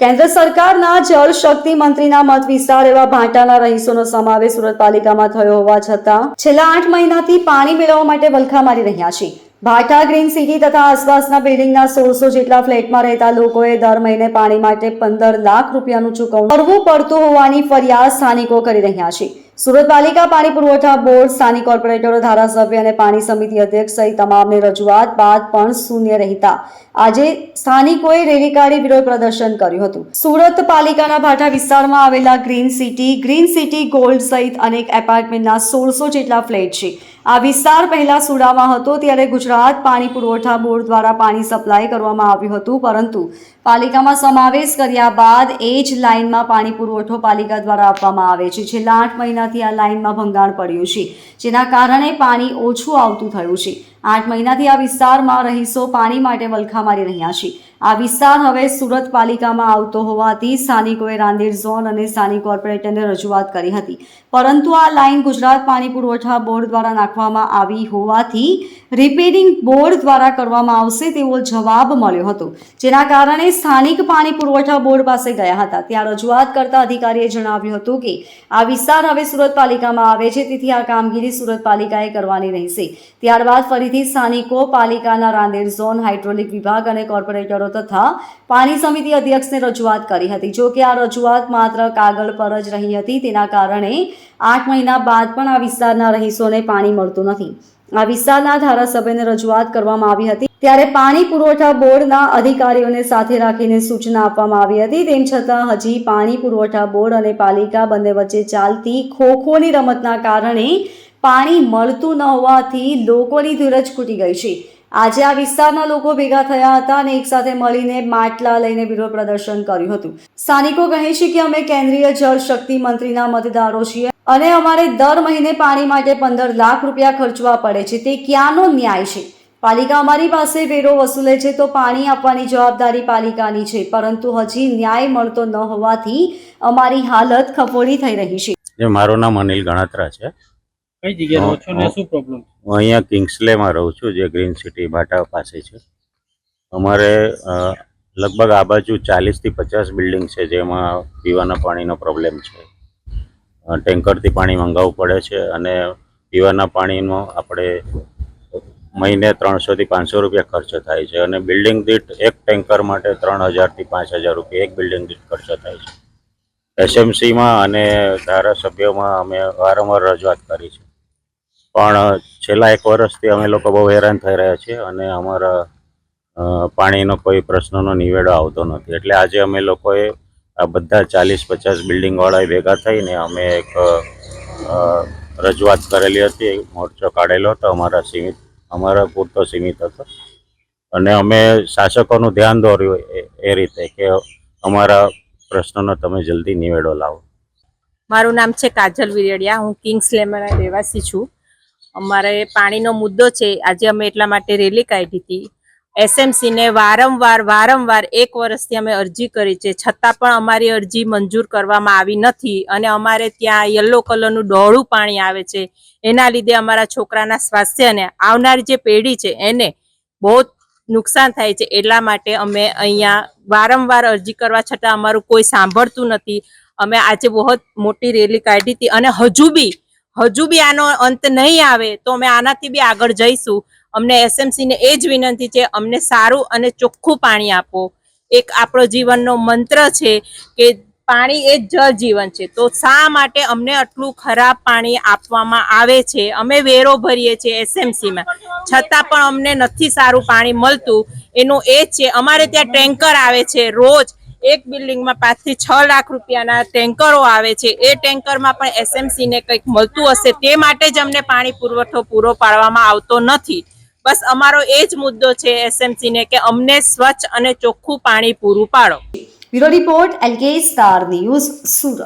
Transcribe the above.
કેન્દ્ર સરકારના જળ શક્તિ મંત્રીના મત વિસ્તાર એવા ભાટાના રહીશોનો સમાવેશ સુરત પાલિકામાં થયો હોવા છતાં છેલ્લા આઠ મહિનાથી પાણી મેળવવા માટે વલખા મારી રહ્યા છે. ભાટા ગ્રીન સિટી તથા આસપાસના બિલ્ડિંગના સોળસો જેટલા ફ્લેટમાં રહેતા લોકોએ દર મહિને પાણી માટે પંદર લાખ રૂપિયાનું ચૂકવણું કરવું પડતું હોવાની ફરિયાદ સ્થાનિકો કરી રહ્યા છે. સુરત પાલિકા પાણી પુરવઠા બોર્ડ સ્થાનિક કોર્પોરેટરો, ધારાસભ્ય અને પાણી સમિતિ અધ્યક્ષ સહિત તમામને રજૂઆત બાદ પણ શૂન્ય રહેતા. આજે સ્થાનિકોએ રેલી કાઢી વિરોધ પ્રદર્શન કર્યું હતું. સુરત પાલિકાના ભાટા વિસ્તારમાં આવેલા green city green city gold સહિત અનેક એપાર્ટમેન્ટના સોળસો જેટલા ફ્લેટ છે. આ વિસ્તાર પહેલા સુડામાં હતો, ત્યારે ગુજરાત પાણી પુરવઠા બોર્ડ દ્વારા પાણી સપ્લાય કરવામાં આવ્યું હતું, પરંતુ પાલિકામાં સમાવેશ કર્યા બાદ એ જ લાઇનમાં પાણી પુરવઠો પાલિકા દ્વારા આપવામાં આવે છે. છેલ્લા આઠ મહિનાથી આ લાઇનમાં ભંગાણ પડ્યું છે, જેના કારણે પાણી ઓછું આવતું થયું છે. આઠ મહિનાથી આ વિસ્તારમાં રહીશો પાણી માટે વલખા મારી રહ્યા છે. આ વિસ્તાર હવે સુરત પાલિકામાં આવતો હોવાથી સ્થાનિકોએ રાંદેર ઝોન અને સ્થાનિક કોર્પોરેટરને રજૂઆત કરી હતી. પરંતુ આ લાઇન ગુજરાત પાણી પુરવઠા બોર્ડ દ્વારા નાખવામાં આવી હોવાથી રિપેરિંગ બોર્ડ દ્વારા કરવામાં આવશે તેવો જવાબ મળ્યો હતો. જેના કારણે સ્થાનિક પાણી પુરવઠા બોર્ડ પાસે ગયા હતા. ત્યાં રજૂઆત કરતા અધિકારીએ જણાવ્યું હતું કે, આ વિસ્તાર હવે સુરત પાલિકામાં આવે છે, તેથી આ કામગીરી સુરત પાલિકાએ કરવાની રહેશે. ત્યારબાદ ફરીથી સ્થાનિકો પાલિકાના રાંદેર ઝોન, હાઇડ્રોલિક વિભાગ અને કોર્પોરેટરો તથા પાણી સમિતિ અધ્યક્ષને રજૂઆત કરી હતી. જો કે આ રજૂઆત માત્ર કાગળ પર જ રહી હતી. તેના કારણે આઠ મહિના બાદ પણ આ વિસ્તારના રહીશોને પાણી મળતું નથી. આ વિસ્તારના ધારાસભ્યને રજૂઆત કરવામાં આવી હતી. ત્યારે પાણી પુરવઠા બોર્ડના અધિકારીઓને સાથે રાખીને સૂચના આપવામાં આવી હતી. તેમ છતાં હજી પાણી પુરવઠા બોર્ડ અને પાલિકા બંને વચ્ચે ચાલતી ખોખોની રમતના કારણે પાણી મળતું ન હોવાથી લોકોની ધીરજ ખૂટી ગઈ છે. આજે આ વિસ્તારના લોકો ભેગા થયા હતા અને એકસાથે મળીને માટલા લઈને વિરોધ પ્રદર્શન કર્યું હતું. સ્થાનિકો કહે છે કે અમે કેન્દ્રીય જળ શક્તિ મંત્રીના મતદારો છીએ. અને અમારે દર મહિને પાણી માટે પંદર લાખ રૂપિયા ખર્ચવા પડે છે. તે ક્યાંનો ન્યાય છે? પાલિકા અમારી પાસે વેરો વસૂલે છે તો પાણી આપવાની જવાબદારી પાલિકાની છે પરંતુ હજી ન્યાય મળતો ન હોવાથી અમારી હાલત ખફોડી થઈ રહી છે. જે મારું નામ અનિલ ગણાત્રા છે. કઈ જગ્યાએ રહો છો ને? શું પ્રોબ્લેમ હું અહીંયા કિંગ્સલેમાં રહું છું જે ગ્રીન સિટી ભાટા પાસે છે. અમારે અ, લગભગ આ બાજુ ચાલીસથી પચાસ બિલ્ડિંગ છે જેમાં પીવાના પાણીનો પ્રોબ્લેમ છે. ટેન્કરથી પાણી મંગાવવું પડે છે અને પીવાના પાણીનો આપણે મહિને ત્રણસોથી પાંચસો રૂપિયા ખર્ચ થાય છે અને બિલ્ડિંગ દીઠ એક ટેન્કર માટે ત્રણ હજારથી પાંચ હજાર રૂપિયા એક બિલ્ડિંગ દીઠ ખર્ચ થાય છે. એસએમસીમાં અને ધારાસભ્યોમાં અમે વારંવાર રજૂઆત કરી છે. પણ છેલ્લા એક વર્ષથી અમે લોકો બહુ હેરાન થઈ રહ્યા છીએ અને અમારા પાણીનો કોઈ પ્રશ્નનો નિવેડો આવતો નથી. એટલે આજે અમે લોકોએ આ બધા ચાલીસ પચાસ બિલ્ડિંગવાળાએ ભેગા થઈને અમે એક રજૂઆત કરેલી હતી મોરચો કાઢેલો હતો અમારા સીમિત, અમારા પૂરતો સીમિત હતો. અને અમે શાસકોનું ધ્યાન દોર્યું એ- રીતે કે અમારા પ્રશ્નનો તમે જલ્દી નિવેડો લાવો. મારું નામ છે કાજલ વિરડિયા, હું કિંગ્સ લેમના રહેવાસી છું. અમારે પાણીનો મુદ્દો છે, આજે અમે એટલા માટે રેલી કાઢી હતી. એસએમસી ને વારંવાર વારંવાર એક વર્ષથી અમે અરજી કરી છે. છતાં પણ અમારી અરજી મંજૂર કરવામાં આવી નથી અને અમારે ત્યાં યલો કલરનું ડોળું પાણી આવે છે. એના લીધે અમારા છોકરાના સ્વાસ્થ્યને આવનારી જે પેઢી છે એને બહુ નુકસાન થાય છે. એટલા માટે અમે અહીંયા વારંવાર અરજી કરવા છતાં અમારું કોઈ સાંભળતું નથી. અમે આજે બહુ મોટી રેલી કાઢી હતી અને હજુ બી હજુ બી આનો અંત નહીં આવે તો અમે આનાથી બી આગળ જઈશું. અમને એસએમસી ને એ જ વિનંતી છે, અમને સારું અને ચોખ્ખું પાણી આપો. એક આપણો જીવનનો મંત્ર છે કે પાણી એ જળ જીવન છે. તો શા માટે અમને આટલું ખરાબ પાણી આપવામાં આવે છે? અમે વેરો ભરીએ છીએ એસએમસીમાં છતાં પણ અમને નથી સારું પાણી મળતું. એનું એ છે, અમારે ત્યાં ટેન્કર આવે છે રોજ. એક બિલ્ડિંગમાં પાંચથી છ લાખ રૂપિયાના ટેન્કરો આવે છે. એ ટેન્કરમાં પણ એસએમસીને કંઈક મળતું હશે તે માટે જ અમને પાણી પુરવઠો પૂરો પાડવામાં આવતો નથી. બસ અમારો એ જ મુદ્દો છે એસએમસી ને કે અમને સ્વચ્છ અને ચોખ્ખું પાણી પૂરું પાડો. Bureau report, LK star news Surat.